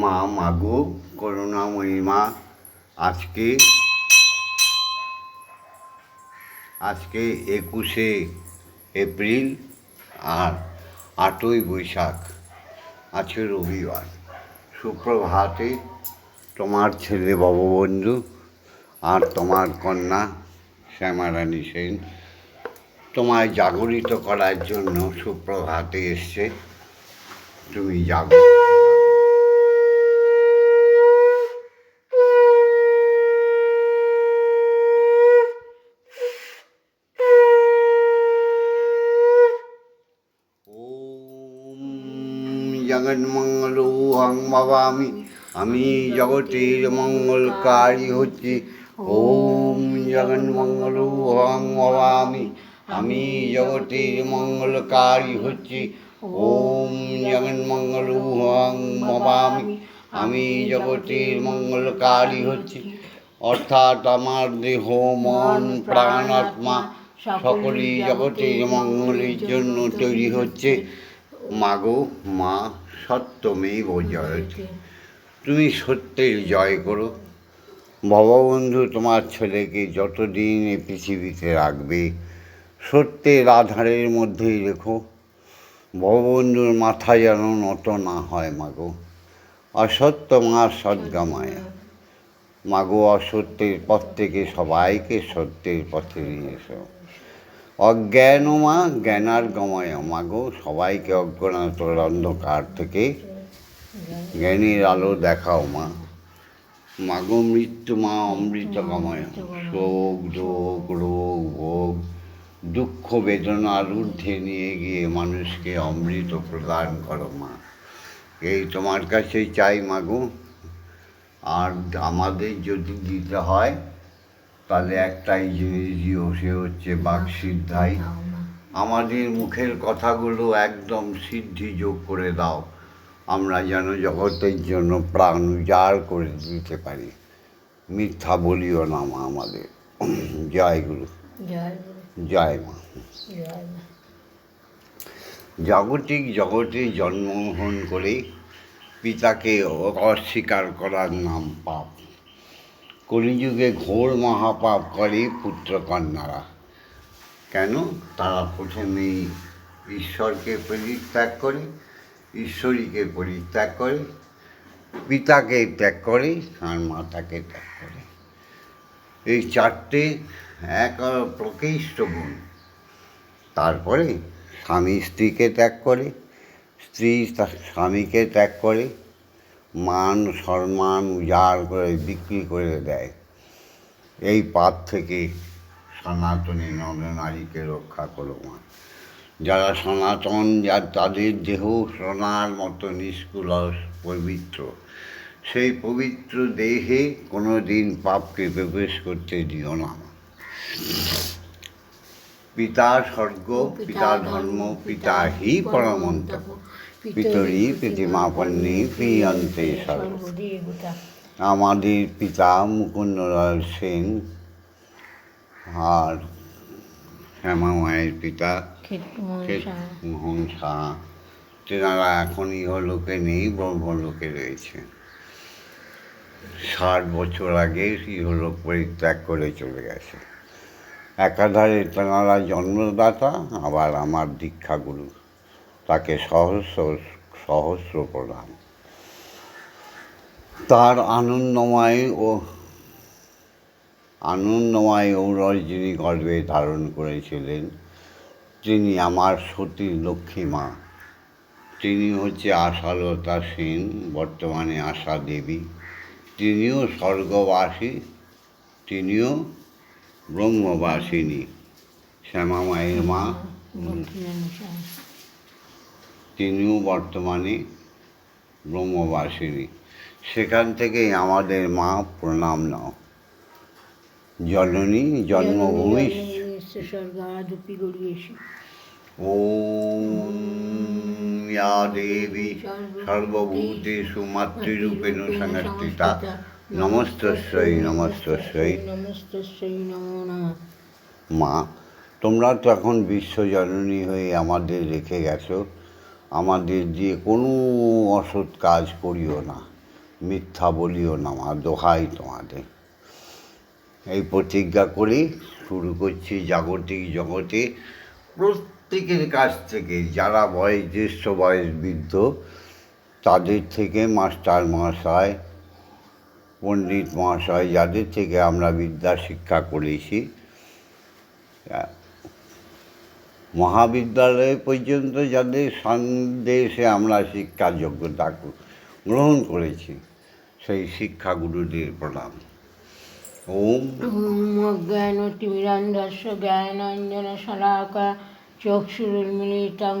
মা মাগো করুণাময়ী মা, আজকে আজকে একুশে এপ্রিল আর আটই বৈশাখ আছে রবিবার। সুপ্রভাতে তোমার ছেলে ভববন্ধু আর তোমার কন্যা শ্যামারানী সেন তোমায় জাগরিত করার জন্য সুপ্রভাতে এসছে। তুমি জাগো ওম জগন্মঙ্গলো ভবামি আমি জগতের মঙ্গলকারী হচ্ছি ওম জগন্মঙ্গলো ভবামি আমি জগতের মঙ্গলকারী হচ্ছি ওম জগন্মঙ্গলো ভবামি আমি জগতের মঙ্গলকারী হচ্ছি অর্থাৎ আমার দেহ মন প্রাণ আত্মা সকলেই জগতের মঙ্গলের জন্য তৈরি হচ্ছে। মাগো, মা সত্যমেব জয়তে। তুমি সত্যের জয় করো। ভববন্ধু তোমার ছেলেকে যতদিন এই পৃথিবীতে রাখবে সত্যের আধারের মধ্যেই রেখো। ভববন্ধুর মাথা যেন নত না হয় মাগো। অসত্য মা সদ্গামায়া মাগো অসত্যের পথ থেকে সবাইকে সত্যের পথে নিয়ে এসো। অজ্ঞান মা জ্ঞানার গময় মাগো, সবাইকে অজ্ঞানতর অন্ধকার থেকে জ্ঞানের আলো দেখাও মা। মাগো, মৃত্যু মা অমৃত গময় শোক, যোগ, রোগ, ভোগ, দুঃখ, বেদনার ঊর্ধ্বে নিয়ে গিয়ে মানুষকে অমৃত প্রদান করো মা। এই তোমার কাছে চাই মাগো। আর আমাদের যদি দিতে হয় তাহলে একটাই জিনিস দিও সে হচ্ছে বাক সিদ্ধাই আমাদের মুখের কথাগুলো একদম সিদ্ধি যোগ করে দাও। আমরা যেন জগতের জন্য প্রাণ উজাড় করে দিতে পারি। মিথ্যা বলিও না মা আমাদের। জয় গুরু। জয় জয় মা। জয় মা। জাগতিক জগতে জন্মগ্রহণ করে পিতাকে অস্বীকার করার নাম পাপ। কলিযুগে ঘোর মহাপাপ করে পুত্রকন্যারা। কেন? তারা প্রথমেই ঈশ্বরকে পরিত্যাগ করে, ঈশ্বরীকে পরিত্যাগ করে, পিতাকে ত্যাগ করে, আর মাতাকে ত্যাগ করে। এই চারটে এক প্রকৃষ্ট গুণ। তারপরে স্বামী স্ত্রীকে ত্যাগ করে, স্ত্রী স্বামীকে ত্যাগ করে মান, সম্মান উজাড় করে, বিক্রি করে দেয়। এই পাপ থেকে সনাতনী নরনারীকে রক্ষা করো মা। যারা সনাতন, যা তাদের দেহ সোনার মতো নিষ্কুলস পবিত্র। সেই পবিত্র দেহে কোনো দিন পাপকে প্রবেশ করতে দিও না পিতা স্বর্গ, পিতা ধর্ম, পিতা হি পরমন্তপ পিতরি প্রতিমাপন্নী প্রিয়ন্তে আমাদের পিতা মুকুন্দলাল সেন, আর শ্যামা মায়ের পিতা মোহন শাহ তেনারা এখন ইহলোকে নেই, ব্রহ্মলোকে রয়েছে। ষাট বছর আগে ইহলোক পরিত্যাগ করে চলে গেছে। একাধারে তেনারা জন্মদাতা, আবার আমার দীক্ষাগুরু। তাকে সহস্র সহস্র প্রণাম। তার আনন্দময় ও আনন্দময় ঔরস যিনি গর্বে ধারণ করেছিলেন, তিনি আমার সতী লক্ষ্মী মা। তিনি হচ্ছে আশালতা সেন, বর্তমানে আশা দেবী। তিনিও স্বর্গবাসী, তিনিও ব্রহ্মবাসিনী। শ্যামা মায়ের মা। তিনিও বর্তমানে ব্রহ্মবাসিনী। সেখান থেকেই আমাদের মা প্রণাম নাও। জননী জন্মভূমি ওম ইয়া দেবী সর্বভূতেষু মাতৃরূপেণ সংস্থিতা নমস্তস্যই নমস্তস্যই নমস্তস্যৈ নমো মা তোমরা তো এখন বিশ্বজননী হয়ে আমাদের রেখে গেছো। আমাদের দিয়ে কোনো অসৎ কাজ করিও না, মিথ্যা বলিও না আমার দোহাই তোমাদের। এই প্রতিজ্ঞা করে শুরু করছি জাগতিক জগতে প্রত্যেকের কাছ থেকে, যারা বয়স, জ্যেষ্ঠ বয়স বৃদ্ধ, তাদের থেকে মাস্টার মহাশয়, পণ্ডিত মহাশয়, যাদের থেকে আমরা বিদ্যা শিক্ষা করেছি মহাবিদ্যালয় পর্যন্ত যাদের সন্দেশে আমরা শিক্ষা যোগ্যতা গ্রহণ করেছি, সেই শিক্ষা গুরুদের প্রণাম। ওম। অজ্ঞান তিমিরান্ধস্য জ্ঞানাঞ্জন, শলাকা, চক্ষুরুন্মিলিতং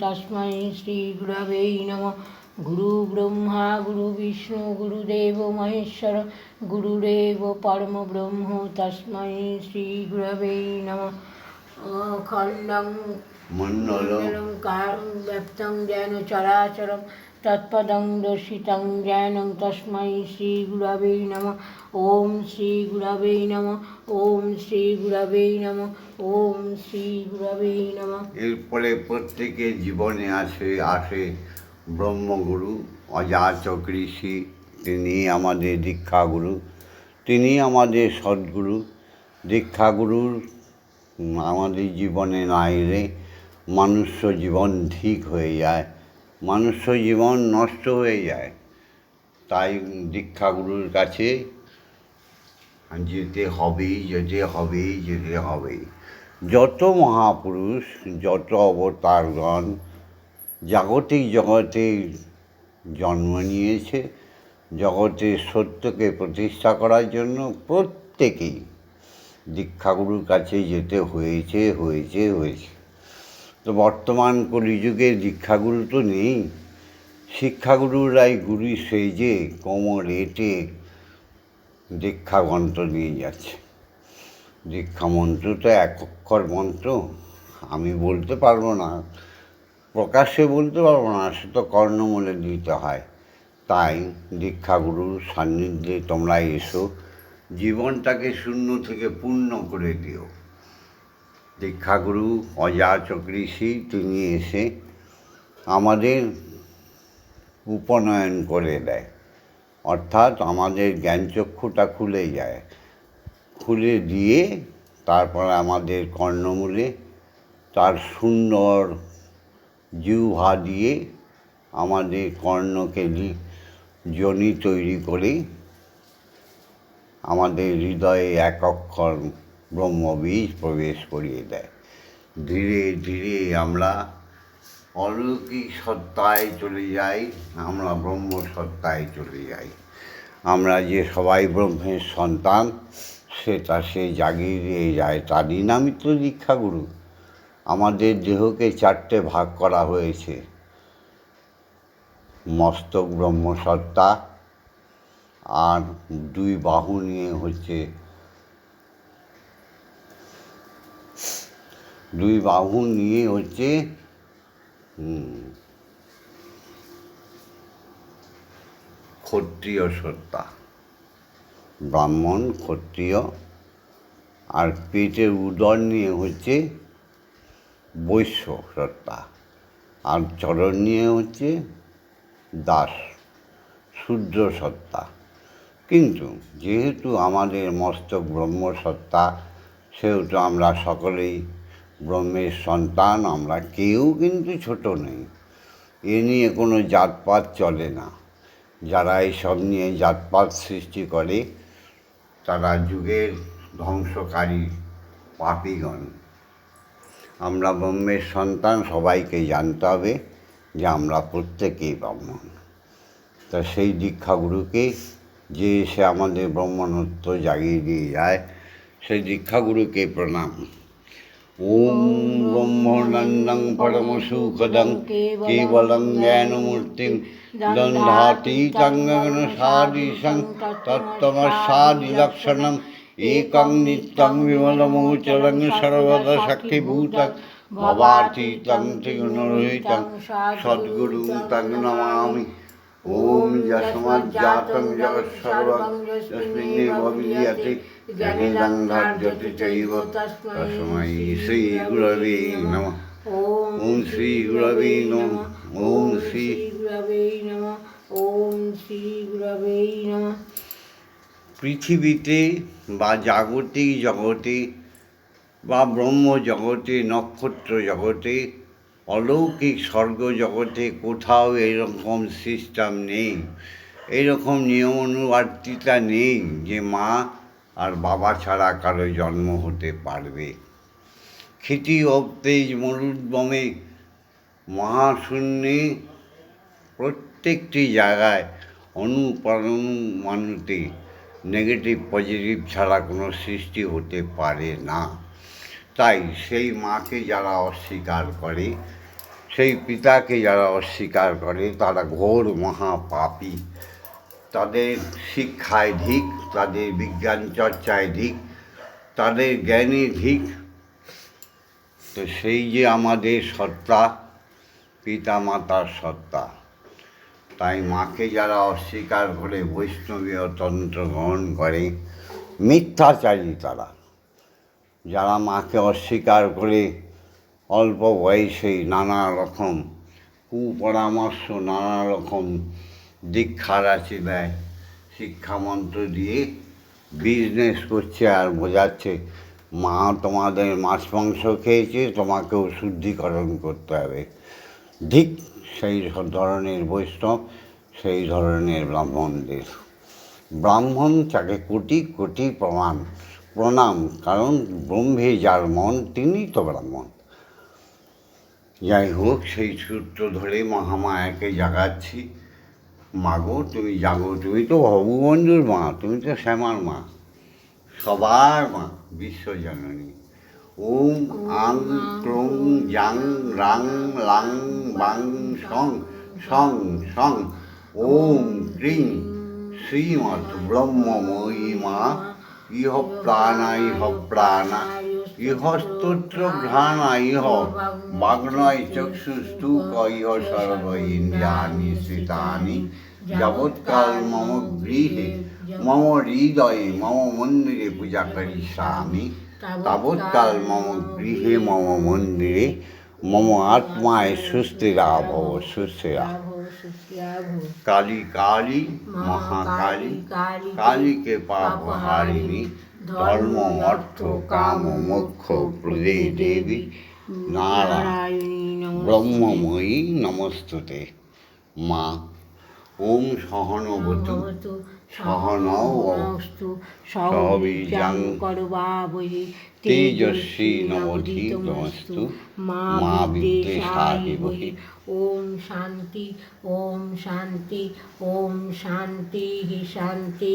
তাসমাই শ্রী শ্রীগুরবেই নম। গুরু ব্রহ্মা, গুরু বিষ্ণু গুরুদেব মহেশ্বর গুরুদেব পরম ব্রহ্ম, তস্মৈ শ্রীগুরবেই নম। খণ্ডং মণ্ডলং কারং ব্যপ্তং জ্ঞান চরাচরম তৎপদং দর্শিতং জ্ঞানং তস্মৈ শ্রী গুরবে নম ওম শ্রী গুরবে নম ওম শ্রী গুরবে নম ওম শ্রী গুরবে নম এরপরে প্রত্যেকের জীবনে আসে আসে ব্রহ্মগুরু অজাচক ঋষি তিনি আমাদের দীক্ষাগুরু তিনি আমাদের সদ্গুরু দীক্ষাগুরুর আমাদের জীবনে না এলে মানুষ্য জীবন ঠিক হয়ে যায়। মানুষ্য জীবন নষ্ট হয়ে যায়। তাই দীক্ষাগুরুর কাছে যেতে হবেই যেতে হবেই যেতে হবেই। যত মহাপুরুষ, যত অবতারগণ জাগতিক জগতে জন্ম নিয়েছে জগতের সত্যকে প্রতিষ্ঠা করার জন্য প্রত্যেকেই দীক্ষাগুরুর কাছে যেতে হয়েছে হয়েছে হয়েছে। তো বর্তমান কলিযুগে দীক্ষাগুরু তো নেই। শিক্ষাগুরুরাই গুরু সেজে কোমর এঁটে দীক্ষা মন্ত্র নিয়ে যাচ্ছে। দীক্ষা মন্ত্র তো এক অক্ষর মন্ত্র, আমি বলতে পারব না, প্রকাশ্যে বলতে পারব না, সে তো কর্ণমূলে দিতে হয়। তাই দীক্ষাগুরুর সান্নিধ্যে তোমরা এসো জীবনটাকে শূন্য থেকে পূর্ণ করে দিও। দীক্ষাগুরু অযাচক ঋষি, তিনি এসে আমাদের উপনয়ন করে দেয়। অর্থাৎ আমাদের জ্ঞানচক্ষুটা খুলে যায়। খুলে দিয়ে তারপর আমাদের কর্ণমূলে তার সুন্দর জিহ্বা দিয়ে আমাদের কর্ণকে জনি তৈরি করে। আমাদের হৃদয়ে এক অক্ষর ব্রহ্মবীজ প্রবেশ করিয়ে দেয়। ধীরে ধীরে আমরা অলৌকিক সত্তায় চলে যাই, আমরা ব্রহ্ম সত্তায় চলে যাই। আমরা যে সবাই ব্রহ্মের সন্তান সেটা সে জাগিয়ে দিয়ে যায় তারই নামই তো দীক্ষাগুরু। আমাদের দেহকে চারটে ভাগ করা হয়েছে। মস্তক ব্রহ্মসত্তা আর দুই বাহু নিয়ে হচ্ছে, দুই বাহু নিয়ে হচ্ছে ক্ষত্রিয় সত্তা, ব্রাহ্মণ, ক্ষত্রিয়, আর পেটের উদর নিয়ে হচ্ছে বৈশ্য সত্তা, আর চরণ নিয়ে হচ্ছে দাস, শূদ্র সত্তা। কিন্তু যেহেতু আমাদের মস্তক ব্রহ্মসত্তা, সেহেতু আমরা সকলেই ব্রহ্মের সন্তান, আমরা কেউ কিন্তু ছোট নেই। এ নিয়ে কোনো জাতপাত চলে না। যারা এইসব নিয়ে জাতপাত সৃষ্টি করে, তারা যুগের ধ্বংসকারী পাপীগণ। আমরা ব্রহ্মের সন্তান, সবাইকে জানতে হবে যে আমরা প্রত্যেকেই ব্রাহ্মণ। তা সেই দীক্ষাগুরুকে যে এসে আমাদের ব্রহ্মণত্ব জাগিয়ে দিয়ে যায়, সেই দীক্ষাগুরুকে প্রণাম। ওম ব্রহ্মনন্দং পরমসুখদং কেবলং জ্ঞানমূর্তিং দন্ধাতীতং গগনসাদীশং তত্তমসাদিলক্ষণম একং নিত্যং বিমলমৌচলং সর্বদা সাক্ষীভূতং ভবাতীতং ত্রিগুণরহিতং সদ্গুরুং তং নমামি। জনিদং ধার্যতে চৈব তস্मै শ্রীগুরবে নমঃ। ওম ওম শ্রী গুরবে নমঃ। ওম শ্রী গুরবে নমঃ। ওম শ্রী গুরবে নমঃ। পৃথিবীতে বা জাগতিক জগতে বা ব্রহ্ম জগতে নক্ষত্র জগতে অলৌকিক স্বর্গ জগতে কোথাও এরকম সিস্টেম নেই। এরকম নিয়ম অনুবর্তিতা নেই যে মা আর বাবা ছাড়া কারও জন্ম হতে পারবে। ক্ষিতি অবতেজ মরুদ্বমে মহাশূন্যে প্রত্যেকটি জায়গায় অনুপ্রাণু নেগেটিভ পজিটিভ ছাড়া কোনো সৃষ্টি হতে পারে না। তাই সেই মাকে যারা অস্বীকার করে, সেই পিতাকে যারা অস্বীকার করে, তারা ঘোর মহাপাপী। তাদের শিক্ষায় ধিক, তাদের বিজ্ঞান চর্চায় ধিক, তাদের জ্ঞানে ধিক। তো সেই যে আমাদের সত্তা পিতা মাতার সত্তা, তাই মাকে যারা অস্বীকার করে, বৈষ্ণবীয় তন্ত্র গ্রহণ করে, মিথ্যাচারী তারা। যারা মাকে অস্বীকার করে অল্প বয়সেই নানা রকম কুপরামর্শ, নানা রকম দীক্ষা রাশি দেয় শিক্ষামন্ত্র দিয়ে বিজনেস করছে আর বোঝাচ্ছে, মা, তোমাদের মাছ মাংস খেয়েছে, তোমাকেও শুদ্ধিকরণ করতে হবে। ঠিক সেই ধরনের বৈষ্ণব, সেই ধরনের ব্রাহ্মণদের। ব্রাহ্মণ তাকে কোটি কোটি প্রমাণ প্রণাম, কারণ ব্রহ্মে যার মন তিনি তো ব্রাহ্মণ। যাই হোক সেই সূত্র ধরে মহামায়াকে জাগাচ্ছি। মাগো, তুমি জাগো, তুমি তো ভগবন্ধুর মা, তুমি তো শ্যামার মা, সবার মা, বিশ্বজননী। ওম, আং, ক্রং, জাং, রাং, লাং, বাং, সং সং সং, ওম, ক্রিং শ্রীমৎ ব্রহ্মময়ী মা। ইহ প্রাণা ইহ প্রাণা, ইহ স্তোত্র ঘ্রাণা, ইহ বাগ্নয় চক্ষুস্তূক, ইহ সর্ব ইন্দ্রিয়াণি স্থিতানি যাবৎকাল মম গৃহে, মম হৃদয়ে, মম মন্দিরে পূজা করিষ্যামি। তাবৎকাল মম গৃহে, মম মন্দিরে, মম আত্মায় সুস্থিরা ভব সুস্থিরা। কালী কালী মহাকালী কালীকে পাপ হারিণী ধর্ম অর্থ কাম মোক্ষ প্রদে দেবী নারায়ণ ব্রহ্মময়ী নমস্তুতে মা ওম সহনবতু সহনৌ সহনস্তু সহবীর্যং করবাবহি তেজস্বী নবধীতমস্তু মা বিদ্বেষায় বহি। ওম শান্তি ওম শান্তি ওম শান্তি হি শান্তি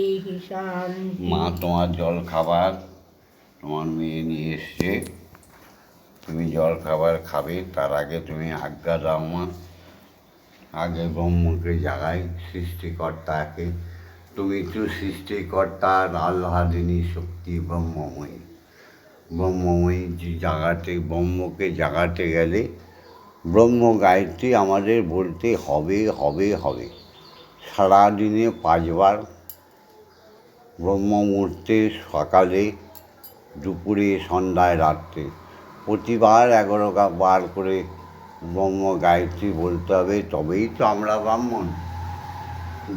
শান্তি। মা তোমার জল খাবার তোমার মেয়ে নিয়ে এসছে। তুমি জল খাবার খাবে তার আগে তুমি আজ্ঞা দাও মা। আগে ব্রহ্মকে জাগাই সৃষ্টিকর্তাকে। তুমি তো সৃষ্টিকর্তার আল্লাদিনী শক্তি ব্রহ্মময়ী। ব্রহ্মময়ী যে জাগাতে, ব্রহ্মকে জাগাতে গেলে ব্রহ্ম গায়ত্রী আমাদের বলতে হবে হবে হবে। সারাদিনে পাঁচবার ব্রহ্ম মুহূর্তে সকালে, দুপুরে, সন্ধ্যায়, রাত্রে। প্রতিবার এগারো বার করে ব্রহ্ম গায়ত্রী বলতে হবে, তবেই তো আমরা ব্রাহ্মণ।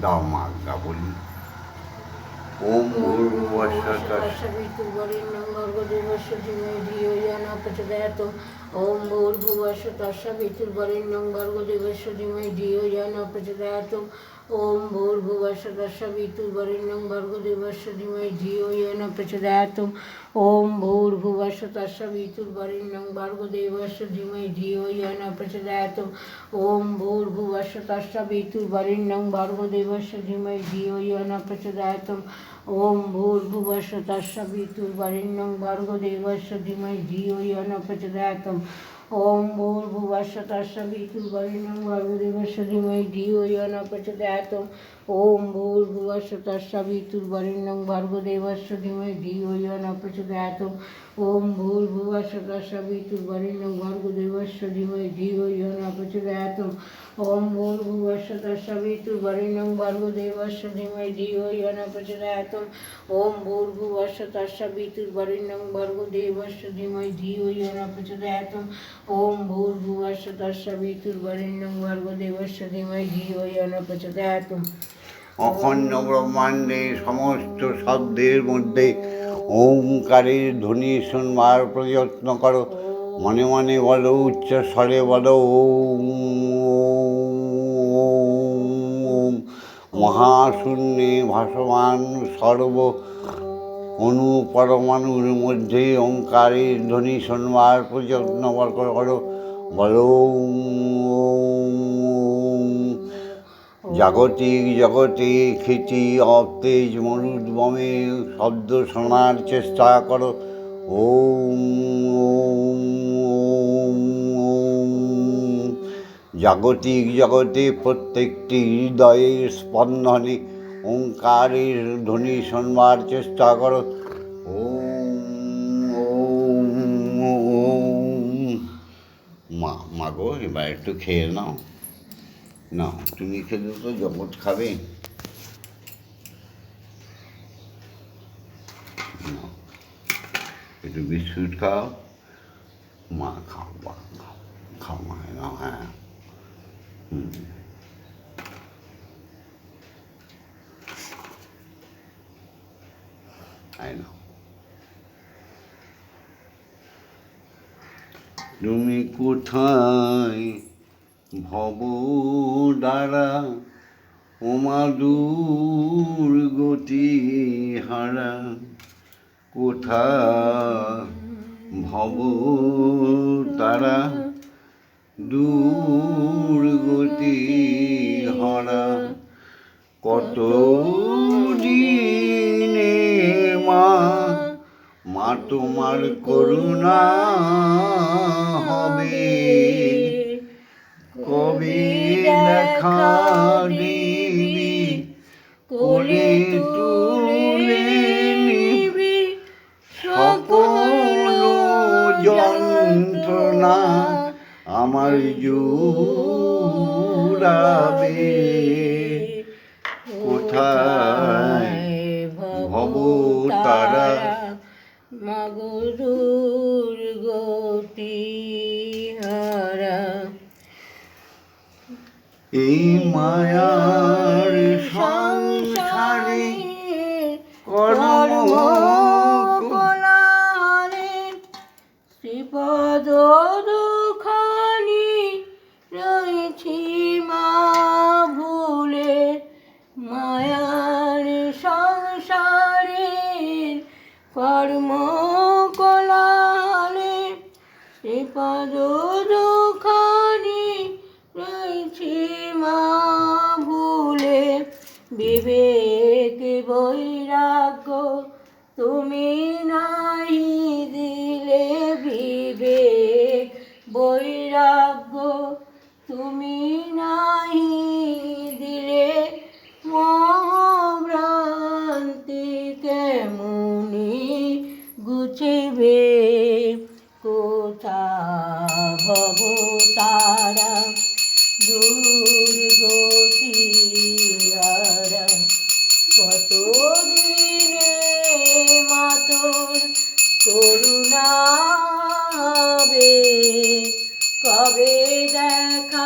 দাও মা আজ্ঞা বলি। ওম ভূর্ভুবস্য তস্য ওম ভূর্ভুবস্য তস্য পিতুর্বরেণ্যং ভর্গদেবস্য ধীমহি ধিয়ো জন প্রচোদয়াত ওম ভূর্ভুবস্য তস্য পিতুর্বরেণ্যং ভর্গদেবস্য ধীমহি ধিয়ো জন প্রচোদয়াত ওম ভূর্ভুবস্য তস্য পিতুর্বরেণ্যং ভর্গদেবস্য ধীমহি ধিয়ো জন প্রচোদয়াত ওম ভূর্ভুবশ তস্য পিতুর্বরেণ্যং ভর্গদেবস্য ধীমহি ধিয়ো ন প্রচোদয়াত ওম ভূর্ভুবশ তস্য পিতুর্বরেণ্যং ভর্গদেবস্য ধীমহি ধিয়ো ন প্রচোদয়াত ওম ভূর্ভুবস্য তস্য পিতুর্বরেণ্যং ভর্গদেবস্য ধীমহি ধিয়ো প্রচোদয়াত ধিয়ো জন প্রচোদয়াত। ওম ভূর্ভুবঃ স্বতঃ সবিতুর্বরেণ্যং ভর্গদেবস্য ধীমহি ধিয়ো ইয়ো ন প্রচোদয়াৎ ওম ভূর্ভুবঃ স্বতঃ সবিতুর্বরেণ্যং ভর্গদেবস্য ধীমহি ধিয়ো ইয়ো ন প্রচোদয়াৎ ওম ভূর্ভুবঃ স্বতঃ সবিতুর্বরেণ্যং ভর্গদেবস্য ধীমহি ধিয়ো ইয়ো ন ওম ভূর্ভুবঃ স্বতঃ সবিতুর্বরেণ্যং ভর্গদেবস্য ধীমহি ধিয়ো ইয়ো ন অখণ্ড ব্রহ্মাণ্ডে সমস্ত শব্দের মধ্যে ওঙ্কারের ধ্বনি শুনবার প্রযত্ন করো। মনে মনে বলো, উচ্চ স্বরে বলো, ওম মহাশূন্যে ভাসমান সর্ব অনু পরমাণুর মধ্যে ওঙ্কারের ধ্বনি শুনবার প্রযত্ন করো। বলো জাগতিক জগতে খ্যাতি অতেজ মরুদ বমে, শব্দ শোনার চেষ্টা করো। ওম জাগতিক জগতে প্রত্যেকটি হৃদয়ের স্পন্দনে ওঙ্কারের ধ্বনি শোনবার চেষ্টা করো। ওম। মা মা গো, এবার একটু খেয়ে নাও। না। তুমি খেলে তো জগৎ খাবে। নাও, একটু বিস্কুট খাও মা খাও বা খাও। মা হ্যাঁ। হুম। নাও। তুমি কোথায় ভব দ্বারা ওমাদুর গতি হারা। কোথা ভব তারা দূর গতি হরা। কত দিনে মা মা তোমার করুণা হবে। কবি দেখা দিবি কোলে তুলে নিবি। সকল যন্ত্রণা আমার জুড়াবে। মায়ার বিবেক বৈরাগ্য তুমি নাই দিলে বিবেক বৈরাগ্য তুমি নাই দিলে মহাভ্রান্তি কেমনি গুছিবে। কোথা ভব তারা? দূর গতি হারা কত দিনে মাতর করুণা হবে কবে দেখা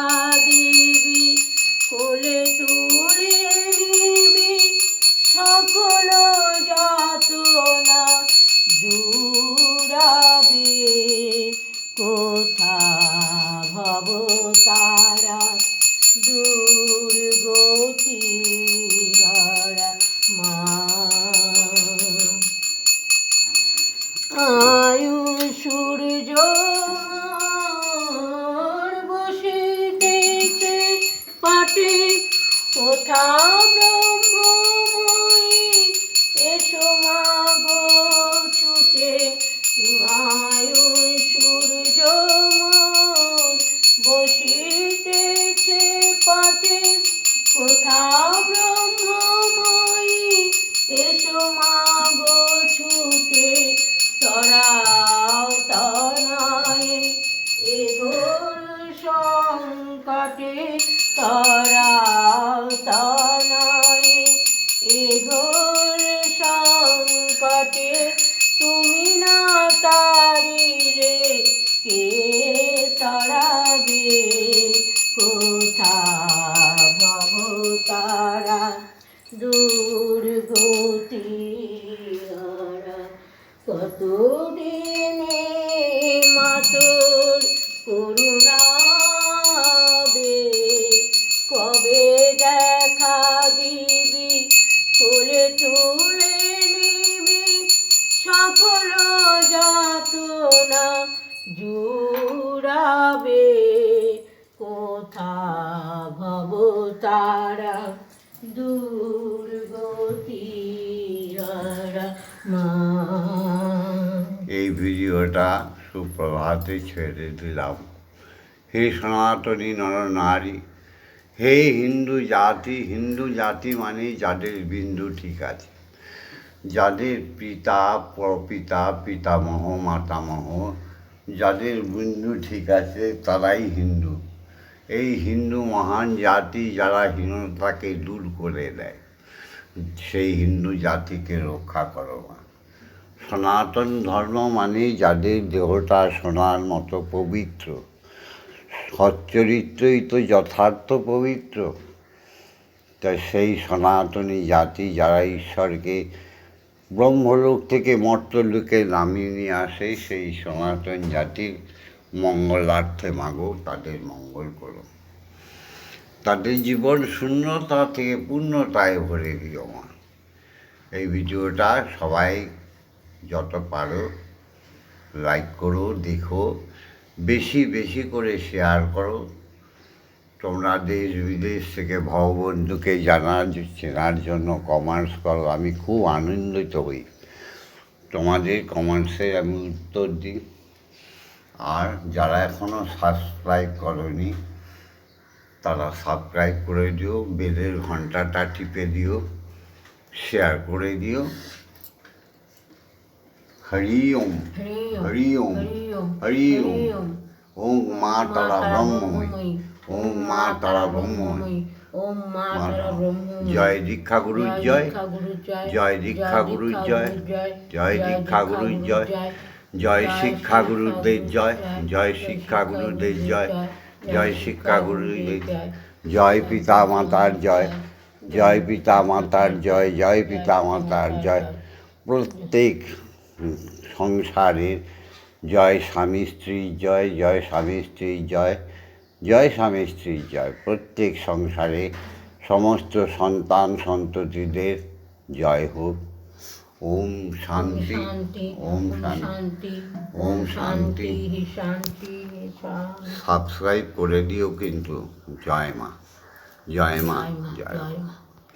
মাতর করুণাবে। কবে দেখা দিবি? ফুলে তুলে নিবি। সকল যাতনা জুড়াবে। কোথা ভব তারা? দুর্গতি মা। এই ভিডিওটা সুপ্রভাতে ছেড়ে দিলাম। হে সনাতনী নরনারী, হে হিন্দু জাতি হিন্দু জাতি মানে যাদের বিন্দু ঠিক আছে। যাদের পিতা, প্রপিতা, পিতামহ, মাতামহ, যাদের বিন্দু ঠিক আছে, তারাই হিন্দু। এই হিন্দু মহান জাতি যারা হীনতাকে দূর করে দেয়, সেই হিন্দু জাতিকে রক্ষা করো মা। সনাতন ধর্ম মানে যাদের দেহটা সোনার মতো পবিত্র। সচ্চরিত্রই তো যথার্থ পবিত্র। তাই সেই সনাতনী জাতি যারা ঈশ্বরকে ব্রহ্মলোক থেকে মর্তলোকে নামিয়ে নিয়ে আসে, সেই সনাতন জাতির মঙ্গলার্থে মাগো, তাদের মঙ্গল করো। তাদের জীবন শূন্যতা থেকে পূর্ণতায় ভরে দিও মা। এই ভিডিওটা সবাই যত পারো লাইক করো, দেখো, বেশি বেশি করে শেয়ার করো। তোমরা দেশ বিদেশ থেকে ভগবন্ধুকে জানার চেনার জন্য কমেন্টস করো, আমি খুব আনন্দিত হই। তোমাদের কমেন্টসে আমি উত্তর দিই। আর যারা এখনও সাবস্ক্রাইব করনি, তারা সাবস্ক্রাইব করে দিও, বেলের ঘন্টাটা টিপে দিও শেয়ার করে দিও। হরি ওম হরি ওম হরি ওম হরি ওম হরি ওম ওম মা তারা ব্রহ্মময় ওম মা জয় দীক্ষা গুরু জয় জয় দীক্ষা গুরু জয় জয় দীক্ষা গুরু জয় জয় শিক্ষা গুরুদের জয় জয় শিক্ষা গুরুদের জয় জয় শিক্ষা গুরুদের জয় পিতা মাতার জয় জয় পিতা মাতার জয় জয় পিতা মাতার জয় প্রত্যেক সংসারের জয় স্বামী স্ত্রীর জয় জয় স্বামী স্ত্রীর জয় জয় স্বামী স্ত্রীর জয়। প্রত্যেক সংসারে সমস্ত সন্তান সন্ততিদের জয় হোক। ওম শান্তি ওম শান্তি ওম শান্তি। সাবস্ক্রাইব করে দিও কিন্তু। জয় মা জয় মা জয় মা জয় মা। জয় মা।